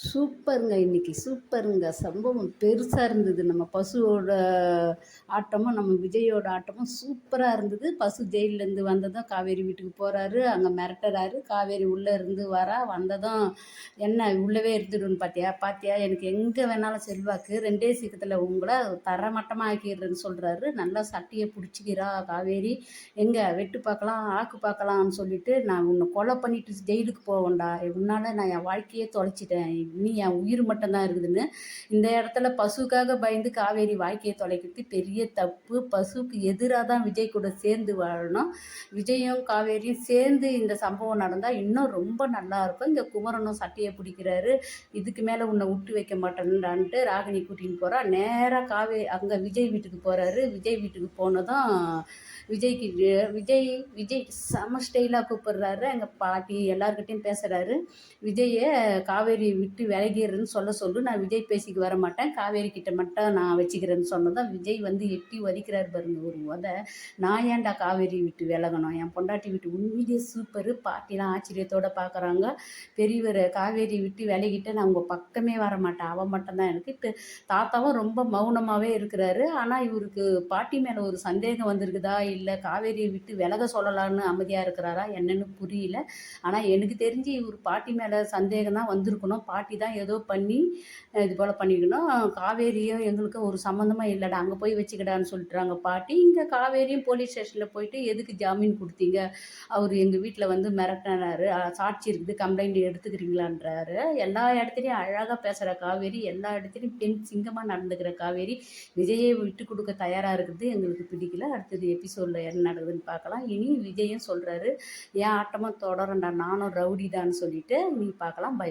சூப்பருங்க. இன்னைக்கு சூப்பருங்க. சம்பவம் பெருசாக இருந்தது. நம்ம பசுவோட ஆட்டமும் நம்ம விஜயோட ஆட்டமும் சூப்பராக இருந்தது. பசு ஜெயிலேருந்து வந்ததும் காவேரி வீட்டுக்கு போகிறாரு அங்கே மிரட்டுறாரு. காவேரி உள்ளே இருந்து வரா வந்ததும் என்ன உள்ளவே இருந்துடுன்னு பார்த்தியா பார்த்தியா எனக்கு எங்கே வேணாலும் செல்வாக்கு. ரெண்டே சீக்கிரத்தில் உங்களை தரமட்டமாக ஆக்கிடுறேன்னு சொல்கிறாரு நல்லா சட்டையை பிடிச்சிக்கிறா காவேரி. எங்கே வெட்டு பார்க்கலாம் ஆக்கு பார்க்கலாம்னு சொல்லிட்டு நான் உன்னை கொலை பண்ணிட்டு ஜெயிலுக்கு போவேன்டா. உன்னால் நான் என் வாழ்க்கையே தொலைச்சிட்டேன். இனி என் உயிர் மட்டும்தான் இருக்குதுன்னு இந்த இடத்துல பசுக்காக பயந்து காவேரி வாழ்க்கையை தொலைக்கிறது பெரிய தப்பு. பசுவுக்கு எதிராக தான் விஜய் கூட சேர்ந்து வாழணும். விஜயும் காவேரியும் சேர்ந்து இந்த சம்பவம் நடந்தால் இன்னும் ரொம்ப நல்லாயிருக்கும் இங்கே இந்த குமரனும் சட்டையை பிடிக்கிறாரு. இதுக்கு மேலே உன்னை விட்டு வைக்க மாட்டேன்டான்ட்டு ராகினி கூட்டின்னு போகிறா நேராக காவே அங்கே விஜய் வீட்டுக்கு போகிறாரு விஜய் வீட்டுக்கு போனதும் விஜய்க்கு விஜய் விஜய் செம ஸ்டைலாக கூப்பிடுறாரு. எங்கள் பாட்டி எல்லாருக்கிட்டையும் பேசுகிறாரு விஜயை காவேரி விட்டு விட்டு விலகிடுறேன்னு சொல்ல சொல்லு. நான் விஜய் பேசிக்கு வர மாட்டேன். காவேரி கிட்ட மட்டும் நான் வச்சுக்கிறேன்னு சொன்னதான் விஜய் வந்து எட்டி வதிக்கிறார் பாருங்க ஒரு உத. நான் ஏன்டா காவேரி விட்டு விலகணும்? என் பொண்டாட்டி விட்டு உண்மையிலேயே சூப்பர் பாட்டிலாம் ஆச்சரியத்தோடு பார்க்குறாங்க பெரியவர் காவேரி விட்டு விலகிட்டு நான் உங்கள் பக்கமே வர மாட்டேன். அவன் மட்டும்தான் எனக்கு. தாத்தாவும் ரொம்ப மௌனமாகவே இருக்கிறாரு. ஆனால் இவருக்கு பாட்டி மேலே ஒரு சந்தேகம் வந்திருக்குதா? இல்லை காவேரியை விட்டு விலக சொல்லலான்னு அமைதியாக இருக்கிறாரா? என்னன்னு புரியல. ஆனால் எனக்கு தெரிஞ்சு இவர் பாட்டி மேலே சந்தேகம் தான் வந்திருக்கணும். பாட்டி தான் ஏதோ பண்ணி இது போல் பண்ணிக்கணும் காவேரியும் எங்களுக்கும் ஒரு சம்மந்தமாக இல்லைடா. அங்கே போய் வச்சுக்கிடான்னு சொல்லிட்டுறாங்க பாட்டி. இங்கே காவேரியும் போலீஸ் ஸ்டேஷனில் போயிட்டு எதுக்கு ஜாமீன் கொடுத்தீங்க? அவர் எங்கள் வீட்டில் வந்து மிரட்டினார். சாட்சி இருக்குது கம்ப்ளைண்ட் எடுத்துக்கிறீங்களான்றாரு. எல்லா இடத்துலையும் அழகாக பேசுகிற காவேரி எல்லா இடத்துலையும் பெண் சிங்கமாக நடந்துக்கிற காவேரி விஜயை விட்டு கொடுக்க தயாராக இருக்குது. எங்களுக்கு பிடிக்கல. அடுத்தது எபிசோடில் என்ன நடக்குதுன்னு பார்க்கலாம். இனி விஜயும் சொல்கிறாரு என் ஆட்டமாக தொடரண்டா? நானும் ரவுடி தான் சொல்லிட்டு நீ பார்க்கலாம். பை